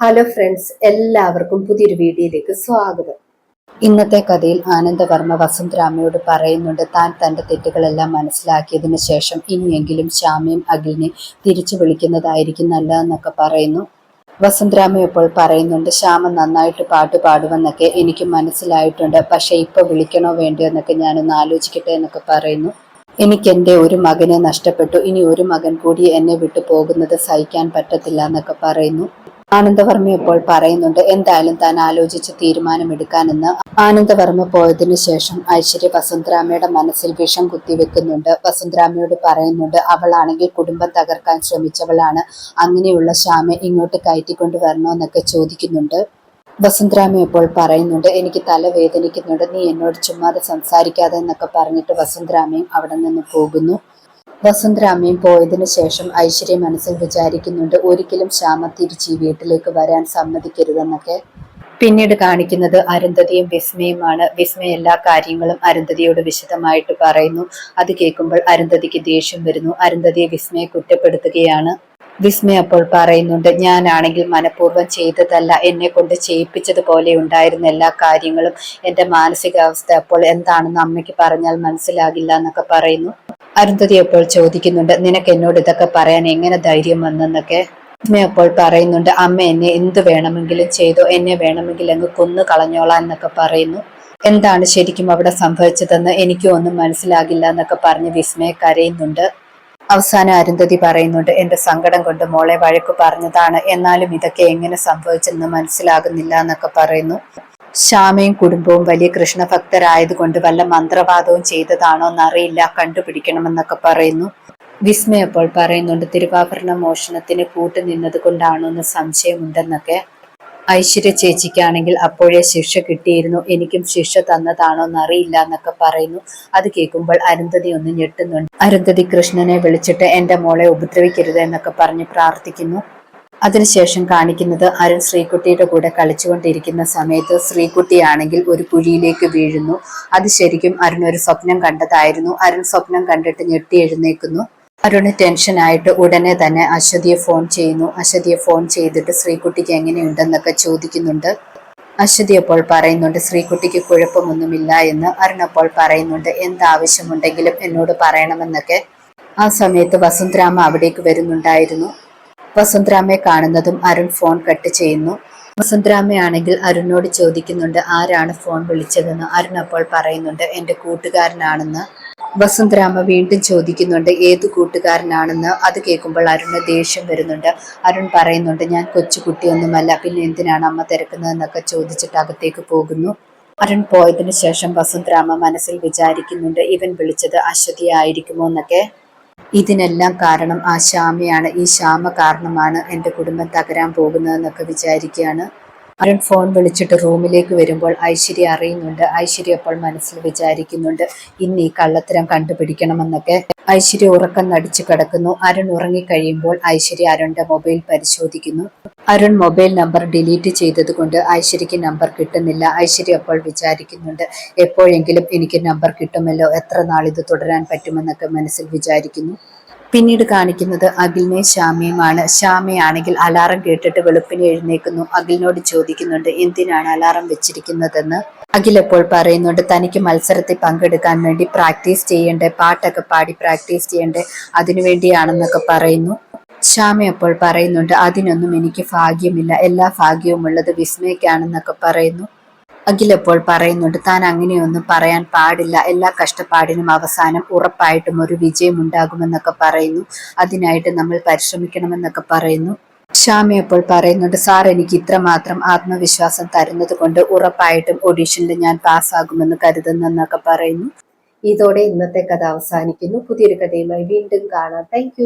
Hello friends എല്ലാവർക്കും പുതിയൊരു വീഡിയോയിലേക്ക് സ്വാഗതം. ഇന്നത്തെ കഥയിൽ ആനന്ദവർമ്മ വസുന്ധരാമയോട് പറയുന്നുണ്ട് താൻ തന്റെ തെറ്റുകളെല്ലാം മനസ്സിലാക്കിയതിന് ശേഷം ഇനിയെങ്കിലും ശ്യാമയും അഖിലിനെ തിരിച്ചു വിളിക്കുന്നതായിരിക്കും നല്ലതെന്നൊക്കെ പറയുന്നു. വസുന്ധരാമ ഇപ്പോൾ പറയുന്നുണ്ട് ശ്യാമ നന്നായിട്ട് പാട്ട് പാടുമെന്നൊക്കെ എനിക്ക് മനസ്സിലായിട്ടുണ്ട് പക്ഷേ ഇപ്പോൾ വിളിക്കണോ വേണ്ടയോ എന്നൊക്കെ ഞാനൊന്ന് ആലോചിക്കട്ടെ എന്നൊക്കെ പറയുന്നു. എനിക്ക് എന്റെ ഒരു മകനെ നഷ്ടപ്പെട്ടു ഇനി ഒരു മകൻ കൂടി എന്നെ വിട്ടു പോകുന്നത് സഹിക്കാൻ പറ്റത്തില്ല എന്നൊക്കെ പറയുന്നു. ആനന്ദവർമ്മ ഇപ്പോൾ പറയുന്നുണ്ട് എന്തായാലും താൻ ആലോചിച്ച് തീരുമാനമെടുക്കാനെന്ന് ആനന്ദവർമ്മ പോയതിനു ശേഷം ഐശ്വര്യ വസന്തരാമയുടെ മനസ്സിൽ വിഷം കുത്തിവെക്കുന്നുണ്ട്. വസന്തരാമയോട് പറയുന്നുണ്ട് അവളാണെങ്കിൽ കുടുംബം തകർക്കാൻ ശ്രമിച്ചവളാണ്. അങ്ങനെയുള്ള ശ്യാമെ ഇങ്ങോട്ട് കയറ്റിക്കൊണ്ടു വരണമെന്നൊക്കെ ചോദിക്കുന്നുണ്ട്. വസുന്ധരാമ ഇപ്പോൾ പറയുന്നുണ്ട് എനിക്ക് തല വേദനിക്കുന്നുണ്ട്. നീ എന്നോട് ചുമ്മാതെ സംസാരിക്കാതെ എന്നൊക്കെ പറഞ്ഞിട്ട് വസന്തരാമയും അവിടെ നിന്ന് പോകുന്നു. വസുന്ധരാമയും പോയതിനു ശേഷം ഐശ്വര്യ മനസ്സിൽ വിചാരിക്കുന്നുണ്ട് ഒരിക്കലും ശ്യാമ തിരിച്ച് വീട്ടിലേക്ക് വരാൻ സമ്മതിക്കരുതെന്നൊക്കെ. പിന്നീട് കാണിക്കുന്നത് അരുന്ധതിയും വിസ്മയുമാണ്. വിസ്മയ എല്ലാ കാര്യങ്ങളും അരുന്ധതിയോട് വിശദമായിട്ട് പറയുന്നു. അത് കേൾക്കുമ്പോൾ അരുന്ധതിക്ക് ദേഷ്യം വരുന്നു. അരുന്ധതിയെ വിസ്മയെ കുറ്റപ്പെടുത്തുകയാണ്. വിസ്മയ അപ്പോൾ പറയുന്നുണ്ട് ഞാനാണെങ്കിൽ മനഃപൂർവം ചെയ്തതല്ല. എന്നെ കൊണ്ട് ചെയ്യിപ്പിച്ചതുപോലെ ഉണ്ടായിരുന്ന എല്ലാ കാര്യങ്ങളും എന്റെ മാനസികാവസ്ഥ അപ്പോൾ എന്താണെന്ന് അമ്മയ്ക്ക് പറഞ്ഞാൽ മനസ്സിലാകില്ല എന്നൊക്കെ പറയുന്നു. അരുന്ധതി അപ്പോൾ ചോദിക്കുന്നുണ്ട് നിനക്ക് എന്നോട് ഇതൊക്കെ പറയാൻ എങ്ങനെ ധൈര്യം വന്നെന്നൊക്കെ? അമ്മ അപ്പോൾ പറയുന്നുണ്ട് അമ്മ എന്നെ എന്ത് വേണമെങ്കിലും ചെയ്തോ എന്നെ വേണമെങ്കിലും അങ്ങ് കൊന്നു കളഞ്ഞോളാം എന്നൊക്കെ പറയുന്നു. എന്താണ് ശരിക്കും അവിടെ സംഭവിച്ചതെന്ന് എനിക്കും ഒന്നും മനസ്സിലാകില്ല എന്നൊക്കെ പറഞ്ഞ് വിസ്മയ കരയുന്നുണ്ട്. അവസാനം അരുന്ധതി പറയുന്നുണ്ട് എന്റെ സങ്കടം കൊണ്ട് മോളെ വഴക്കു പറഞ്ഞതാണ് എന്നാലും ഇതൊക്കെ എങ്ങനെ സംഭവിച്ചെന്ന് മനസ്സിലാകുന്നില്ല എന്നൊക്കെ പറയുന്നു. ശ്യാമയും കുടുംബവും വലിയ കൃഷ്ണഭക്തരായതുകൊണ്ട് വല്ല മന്ത്രവാദവും ചെയ്തതാണോ എന്നറിയില്ല കണ്ടുപിടിക്കണമെന്നൊക്കെ പറയുന്നു. വിസ്മയ അപ്പോൾ പറയുന്നുണ്ട് തിരുവാഭരണ മോഷണത്തിന് കൂട്ടുനിന്നത് കൊണ്ടാണോ എന്ന് സംശയമുണ്ടെന്നൊക്കെ. ഐശ്വര്യ ചേച്ചിക്കാണെങ്കിൽ അപ്പോഴേ ശിക്ഷ കിട്ടിയിരുന്നു എനിക്കും ശിക്ഷ തന്നതാണോ എന്നറിയില്ല എന്നൊക്കെ പറയുന്നു. അത് കേൾക്കുമ്പോൾ അരുന്ധതി ഒന്ന് ഞെട്ടുന്നുണ്ട്. അരുന്ധതി കൃഷ്ണനെ വിളിച്ചിട്ട് എന്റെ മോളെ ഉപദ്രവിക്കരുത് എന്നൊക്കെ പറഞ്ഞ് പ്രാർത്ഥിക്കുന്നു. അതിനുശേഷം കാണിക്കുന്നത് അരുൺ ശ്രീകുട്ടിയുടെ കൂടെ കളിച്ചുകൊണ്ടിരിക്കുന്ന സമയത്ത് ശ്രീകുട്ടിയാണെങ്കിൽ ഒരു കുഴിയിലേക്ക് വീഴുന്നു. അത് ശരിക്കും അരുൺ ഒരു സ്വപ്നം കണ്ടതായിരുന്നു. അരുൺ സ്വപ്നം കണ്ടിട്ട് ഞെട്ടി എഴുന്നേക്കുന്നു അരുണ് ടെൻഷനായിട്ട് ഉടനെ തന്നെ അശ്വതിയെ ഫോൺ ചെയ്യുന്നു. അശ്വതിയെ ഫോൺ ചെയ്തിട്ട് ശ്രീകുട്ടിക്ക് എങ്ങനെയുണ്ടെന്നൊക്കെ ചോദിക്കുന്നുണ്ട്. അശ്വതി അപ്പോൾ പറയുന്നുണ്ട് ശ്രീകുട്ടിക്ക് കുഴപ്പമൊന്നുമില്ല എന്ന് അരുൺ അപ്പോൾ പറയുന്നുണ്ട് എന്താവശ്യമുണ്ടെങ്കിലും എന്നോട് പറയണമെന്നൊക്കെ. ആ സമയത്ത് വസുന്ധരാമ അവിടേക്ക് വരുന്നുണ്ടായിരുന്നു. വസുന്ധരാമയെ കാണുന്നതും അരുൺ ഫോൺ കട്ട് ചെയ്യുന്നു. വസുന്ധരാമയാണെങ്കിൽ അരുണിനോട് ചോദിക്കുന്നുണ്ട് ആരാണ് ഫോൺ വിളിച്ചതെന്ന്? അരുൺ അപ്പോൾ പറയുന്നുണ്ട് എന്റെ കൂട്ടുകാരനാണെന്ന്. വസുന്ധരാമ വീണ്ടും ചോദിക്കുന്നുണ്ട് ഏത് കൂട്ടുകാരനാണെന്ന്? അത് കേൾക്കുമ്പോൾ അരുണ് ദേഷ്യം വരുന്നുണ്ട്. അരുൺ പറയുന്നുണ്ട് ഞാൻ കൊച്ചുകുട്ടിയൊന്നുമല്ല പിന്നെ എന്തിനാണ് അമ്മ തിരക്കുന്നതെന്നൊക്കെ ചോദിച്ചിട്ട് അകത്തേക്ക് പോകുന്നു. അരുൺ പോയതിനു ശേഷം വസുന്ധരാമ മനസ്സിൽ വിചാരിക്കുന്നുണ്ട് ഇവൻ വിളിച്ചത് അശ്വതി ആയിരിക്കുമോ എന്നൊക്കെ. ഇതിനെല്ലാം കാരണം ആ ശ്യാമയാണ്. ഈ ശ്യാമ കാരണമാണ് എന്റെ കുടുംബം തകരാൻ പോകുന്നതെന്നൊക്കെ വിചാരിക്കുകയാണ്. അരുൺ ഫോൺ വിളിച്ചിട്ട് റൂമിലേക്ക് വരുമ്പോൾ ഐശ്വര്യ അറിയുന്നുണ്ട്. ഐശ്വര്യ അപ്പോൾ മനസ്സിൽ വിചാരിക്കുന്നുണ്ട് ഇന്ന് ഈ കള്ളത്തരം കണ്ടുപിടിക്കണമെന്നൊക്കെ. ഐശ്വര്യ ഉറക്കം നടിച്ചു കിടക്കുന്നു. അരുൺ ഉറങ്ങിക്കഴിയുമ്പോൾ ഐശ്വര്യ അരുണിന്റെ മൊബൈൽ പരിശോധിക്കുന്നു. അരുൺ മൊബൈൽ നമ്പർ ഡിലീറ്റ് ചെയ്തത് കൊണ്ട് ഐശ്വര്യക്ക് നമ്പർ കിട്ടുന്നില്ല. ഐശ്വര്യ അപ്പോൾ വിചാരിക്കുന്നുണ്ട് എപ്പോഴെങ്കിലും എനിക്ക് നമ്പർ കിട്ടുമല്ലോ? എത്ര ഇത് തുടരാൻ പറ്റുമെന്നൊക്കെ മനസ്സിൽ വിചാരിക്കുന്നു. പിന്നീട് കാണിക്കുന്നത് അഖിലിനെ ശ്യാമയുമാണ്. ശ്യാമയാണെങ്കിൽ അലാറം കേട്ടിട്ട് വെളുപ്പിനെ എഴുന്നേക്കുന്നു അഖിലിനോട് ചോദിക്കുന്നുണ്ട് എന്തിനാണ് അലാറം വെച്ചിരിക്കുന്നതെന്ന്? അഖിൽ എപ്പോൾ പറയുന്നുണ്ട് തനിക്ക് മത്സരത്തിൽ പങ്കെടുക്കാൻ വേണ്ടി പ്രാക്ടീസ് ചെയ്യണ്ടേ? പാട്ടൊക്കെ പാടി പ്രാക്ടീസ് ചെയ്യണ്ടേ? അതിനുവേണ്ടിയാണെന്നൊക്കെ പറയുന്നു. ശ്യാമ അപ്പോൾ പറയുന്നുണ്ട് അതിനൊന്നും എനിക്ക് ഭാഗ്യമില്ല. എല്ലാ ഭാഗ്യവും ഉള്ളത് വിസ്മയ്ക്കാണെന്നൊക്കെ പറയുന്നു. അഖിലപ്പോൾ പറയുന്നുണ്ട് താൻ അങ്ങനെയൊന്നും പറയാൻ പാടില്ല. എല്ലാ കഷ്ടപ്പാടിനും അവസാനം ഉറപ്പായിട്ടും ഒരു വിജയം ഉണ്ടാകുമെന്നൊക്കെ പറയുന്നു. അതിനായിട്ട് നമ്മൾ പരിശ്രമിക്കണമെന്നൊക്കെ പറയുന്നു. ശ്യാമ അപ്പോൾ പറയുന്നുണ്ട് സാർ എനിക്ക് ഇത്രമാത്രം ആത്മവിശ്വാസം തരുന്നത് കൊണ്ട് ഉറപ്പായിട്ടും ഓഡീഷനിൽ ഞാൻ പാസ്സാകുമെന്ന് കരുതുന്നെന്നൊക്കെ പറയുന്നു. ഇതോടെ ഇന്നത്തെ കഥ അവസാനിക്കുന്നു. പുതിയൊരു കഥയുമായി വീണ്ടും കാണാം. താങ്ക്